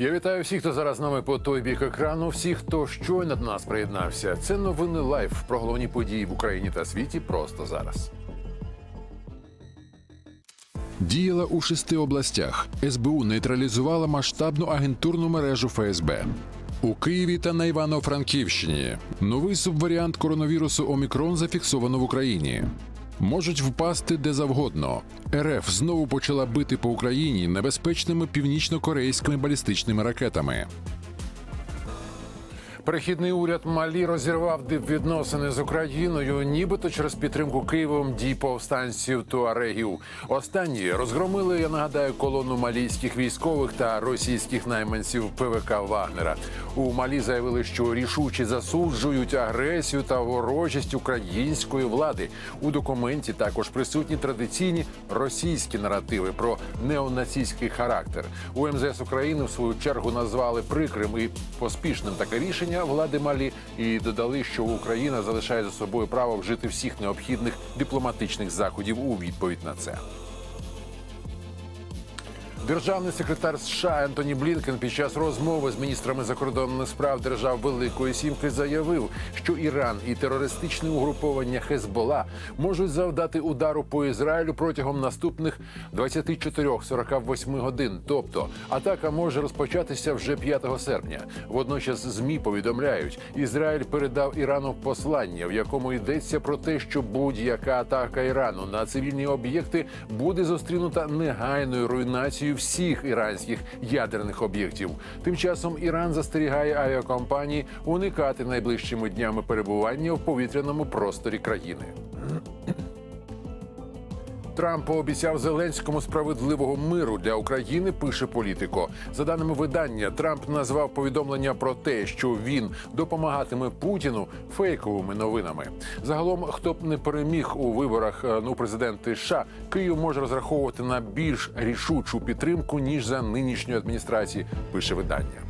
Я вітаю всіх, хто зараз з нами по той бік екрану. Всіх, хто щойно до нас приєднався. Це новини лайф про головні події в Україні та світі просто зараз. Діяла у шести областях. СБУ нейтралізувала масштабну агентурну мережу ФСБ. У Києві та на Івано-Франківщині новий субваріант коронавірусу Омікрон зафіксовано в Україні. Можуть впасти де завгодно. РФ знову почала бити по Україні небезпечними північно-корейськими балістичними ракетами. Перехідний уряд Малі розірвав дипвідносини з Україною, нібито через підтримку Києвом дій повстанців туарегів. Останні розгромили, я нагадаю, колону малійських військових та російських найманців ПВК Вагнера. У Малі заявили, що рішуче засуджують агресію та ворожість української влади. У документі також присутні традиційні російські наративи про неонацистський характер. У МЗС України в свою чергу назвали прикрим і поспішним таке рішення влади Малі і додали, що Україна залишає за собою право вжити всіх необхідних дипломатичних заходів у відповідь на це. Державний секретар США Ентоні Блінкен під час розмови з міністрами закордонних справ держав Великої Сімки заявив, що Іран і терористичне угруповання Хезбола можуть завдати удару по Ізраїлю протягом наступних 24-48 годин. Тобто атака може розпочатися вже 5 серпня. Водночас змі повідомляють, Ізраїль передав Ірану послання, в якому йдеться про те, що будь-яка атака Ірану на цивільні об'єкти буде зустрінута негайною руйнацією всіх іранських ядерних об'єктів. Тим часом Іран застерігає авіакомпанії уникати найближчими днями перебування в повітряному просторі країни. Трамп пообіцяв Зеленському справедливого миру для України. Пише політико. За даними видання, Трамп назвав повідомлення про те, що він допомагатиме Путіну фейковими новинами. Загалом, хто б не переміг у виборах е, ну президенти США, Київ може розраховувати на більш рішучу підтримку ніж за нинішньої адміністрації. Пише видання.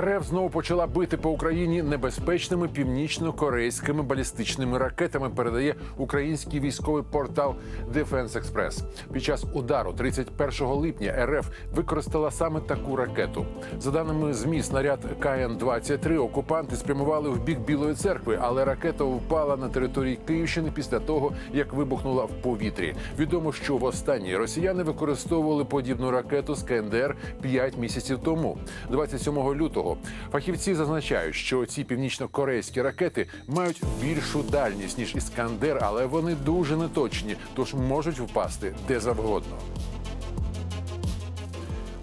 РФ знову почала бити по Україні небезпечними північно-корейськими балістичними ракетами. Передає український військовий портал Defense Express. Під час удару 31 липня РФ використала саме таку ракету. За даними змі, снаряд КН-23 окупанти спрямували в бік Білої церкви, але ракета впала на території Київщини після того, як вибухнула в повітрі. Відомо, що востаннє росіяни використовували подібну ракету з КНДР 5 місяців тому, 27 лютого. Фахівці зазначають, що ці північно-корейські ракети мають більшу дальність ніж іскандер, але вони дуже неточні, тож можуть впасти де завгодно.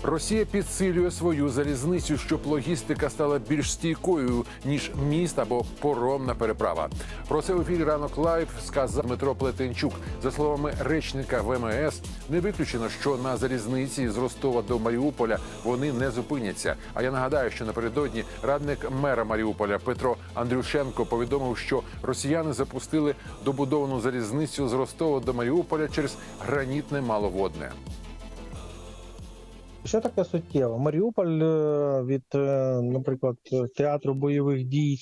Росія підсилює свою залізницю, щоб логістика стала більш стійкою ніж міст або поромна переправа. Про це в ефірі ранок лайв сказав Дмитро Плетенчук. За словами речника ВМС, не виключено, що на залізниці з Ростова до Маріуполя вони не зупиняться. А я нагадаю, що напередодні радник мера Маріуполя Петро Андрюшенко повідомив, що росіяни запустили добудовану залізницю з Ростова до Маріуполя через гранітне маловодне. Що таке суттєво? Маріуполь е, від, е, наприклад, театру бойових дій,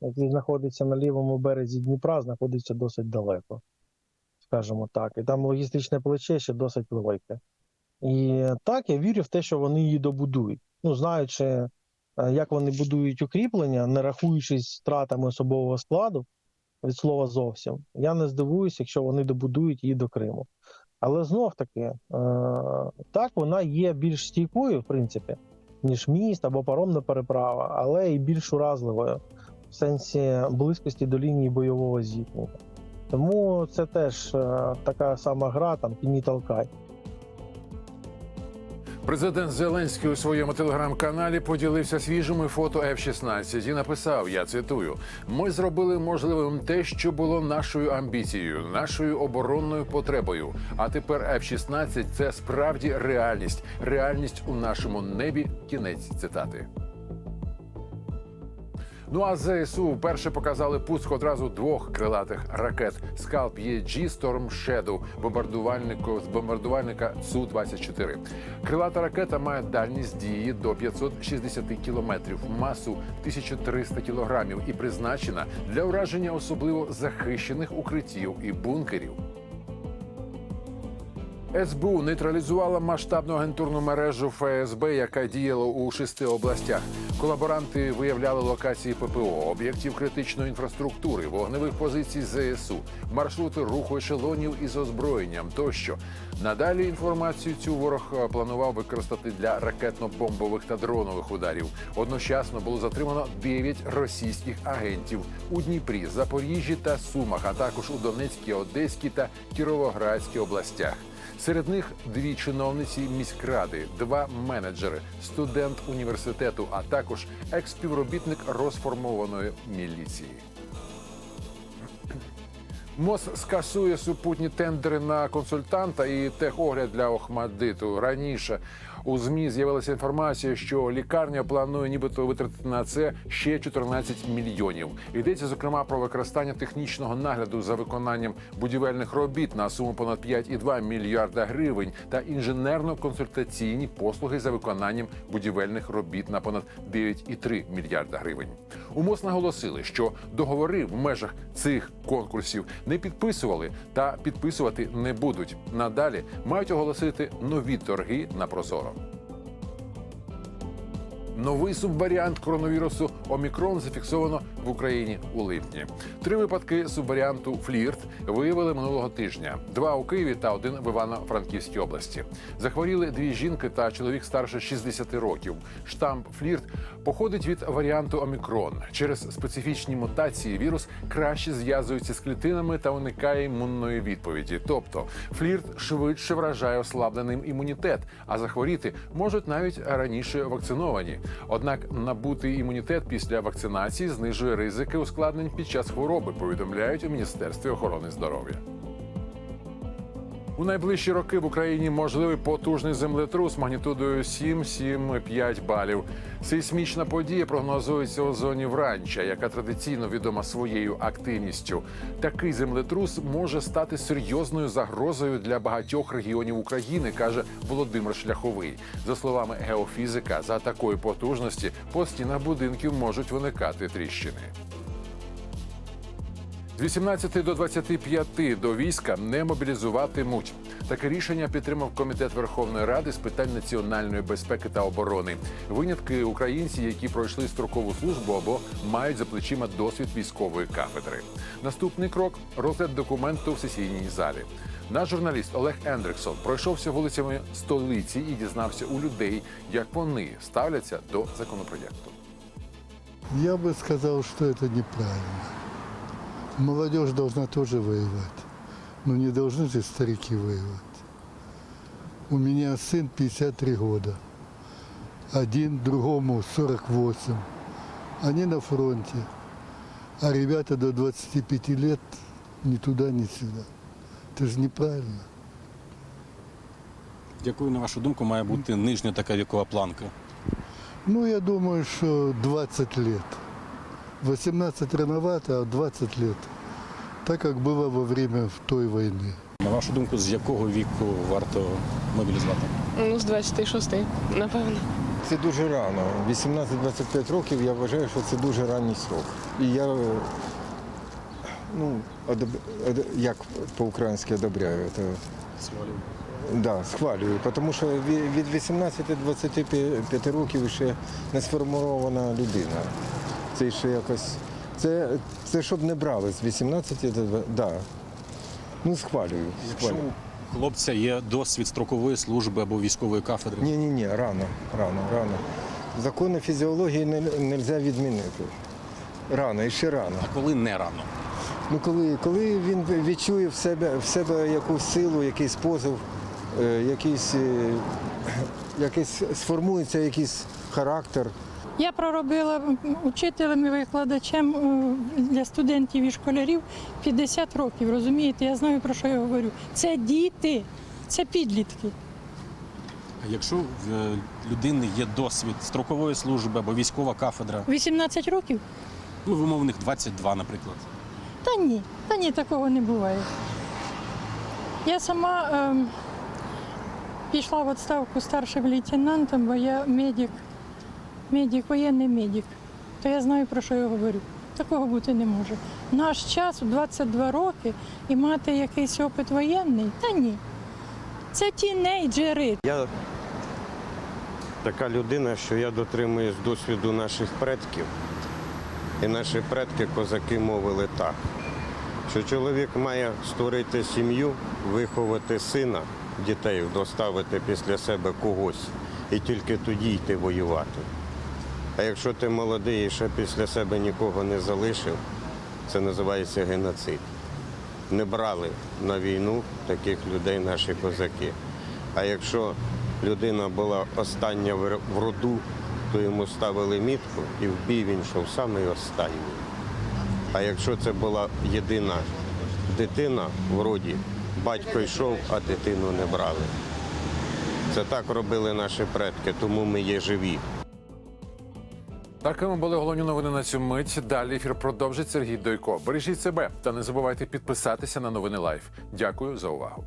який знаходиться на лівому березі Дніпра, знаходиться досить далеко, скажімо так. І там логістичне плече ще досить велике. І так, я вірю в те, що вони її добудують. Ну, знаючи, е, як вони будують укріплення, не рахуючись втратами особового складу від слова зовсім, я не здивуюся, якщо вони добудують її до Криму. Але знов таки, е, так, вона є більш стійкою, в принципі, ніж міст або паромна переправа, але і більш уразливою в сенсі близькості до лінії бойового зіткнення. Тому це теж е, така сама гра, там піні толкай. Президент Зеленський у своєму телеграм-каналі поділився свіжими фото F-16 і написав: я цитую: ми зробили можливим те, що було нашою амбіцією, нашою оборонною потребою. А тепер F-16 – це справді реальність, реальність у нашому небі. Кінець цитати. Ну а ЗСУ вперше показали пуск одразу двох крилатих ракет Скалп EG Storm Shadow бомбардувальнику з бомбардувальника су 24 Крилата ракета має дальність дії до 560 кілометрів, масу 1300 кілограмів і призначена для ураження особливо захищених укриттів і бункерів. СБУ нейтралізувала масштабну агентурну мережу ФСБ, яка діяла у шести областях. Колаборанти виявляли локації ППО, об'єктів критичної інфраструктури, вогневих позицій ЗСУ, маршрути руху ешелонів із озброєнням тощо. Надалі інформацію цю ворог е, планував використати для ракетно-бомбових та дронових ударів. Одночасно було затримано 9 російських агентів у Дніпрі, Запоріжжі та Сумах, а також у Донецькій, Одеській та Кіровоградській областях. Серед них дві чиновниці міськради, два менеджери, студент університету, а також експівробітник розформованої міліції. МОЗ скасує супутні тендери на консультанта і техогляд для Охмадиту. Раніше у змі з'явилася інформація, що лікарня планує нібито витратити на це ще 14 мільйонів. Йдеться зокрема про використання технічного нагляду за виконанням будівельних робіт на суму понад 5,2 мільярда гривень та інженерно-консультаційні послуги за виконанням будівельних робіт на понад 9,3 мільярда гривень. У МОЗ наголосили, що договори в межах цих конкурсів не підписували та підписувати не будуть. Надалі мають оголосити нові торги на прозоро. Новий субваріант коронавірусу Омікрон зафіксовано в Україні у липні. Три випадки субваріанту флірт виявили минулого тижня: два у Києві та один в Івано-Франківській області. Захворіли дві жінки та чоловік старше 60 років. Штамп флірт походить від варіанту Омікрон. Через специфічні мутації вірус краще зв'язується з клітинами та уникає імунної відповіді. Тобто флірт швидше вражає ослабленим імунітет, а захворіти можуть навіть раніше вакциновані. Однак набутий імунітет після вакцинації знижує ризики ускладнень під час хвороби. Повідомляють у міністерстві охорони здоров'я. У найближчі роки в Україні можливий потужний землетрус магнітудою 7-7,5 балів. Сейсмічна подія прогнозується у зоні Вранча, яка традиційно відома своєю активністю. Такий землетрус може стати серйозною загрозою для багатьох регіонів України, каже Володимир Шляховий. За словами геофізика, за такої потужності по стінах будинків можуть виникати тріщини. З 18 до 25 до війська не мобілізуватимуть. Таке рішення підтримав комітет Верховної Ради з питань національної безпеки та оборони. Винятки українці, які пройшли строкову службу або мають за плечима досвід військової кафедри. Наступний крок розгляд документу в сесійній залі. Наш журналіст Олег Ендриксон пройшовся вулицями столиці і дізнався у людей, як вони ставляться до законопроєкту. Я бы сказал, что это неправильно. Молодежь должна тоже воевать. Но не должны же старики воевать. У меня сын 53 года. Один, другому 48. Они на фронте. А ребята до 25 лет ни туда, ни сюда. Это же неправильно. Якою, на вашу думку, має бути нижня така вікова планка? Ну, я думаю, что 20 лет. 18 рановато, а 20 лет. Так как было во время той войны. На вашу думку, з якого віку варто мобілізувати? Ну, з 26, напевно. Це дуже рано. 18-25 років я вважаю, що це дуже ранній срок. І я ну, одоб... як по-українськи одобряю. Це, да, схвалюю, тому що ві- від 18-25 років ще не сформована людина. Це ще якось. Це, це щоб не брали з 18 до 20. Да. Ну, схвалюю. Якщо схвалюю. у хлопця є досвід строкової служби або військової кафедри, Ні, ні, ні, рано, рано, рано. Закони фізіології не можна відмінити. Рано, і ще рано. а коли не рано? Ну коли, коли він відчує в себе, в себе якусь силу, якийсь позов, е, якийсь, е, якийсь сформується якийсь характер. Я проробила учителем і викладачем е, для студентів і школярів 50 років. Розумієте, я знаю про що я говорю. Це діти, це підлітки. А Якщо в е, людини є досвід строкової служби або військова кафедра, 18 років? ну в умовних 22, наприклад. Та ні, та ні, такого не буває. Я сама ем, пішла в відставку старшим лейтенантом, бо я медик, медик, воєнний медик. То я знаю, про що я говорю. Такого бути не може. Наш час, 22 роки, і мати якийсь опит воєнний, та ні. Це тінейджери. Я така людина, що я дотримуюсь досвіду наших предків. І наші предки козаки мовили так, що чоловік має створити сім'ю, виховати сина, дітей, доставити після себе когось і тільки тоді йти воювати. А якщо ти молодий і ще після себе нікого не залишив, це називається геноцид. Не брали на війну таких людей наші козаки. А якщо людина була остання в роду, то йому ставили мітку і в бій він йшов самий останній. А якщо це була єдина дитина в роді, батько йшов, а дитину не брали. Це так робили наші предки, тому ми є живі. Такими були головні новини на цю мить. Далі ефір продовжить Сергій Дойко. Бережіть себе та не забувайте підписатися на новини Лайф. Дякую за увагу.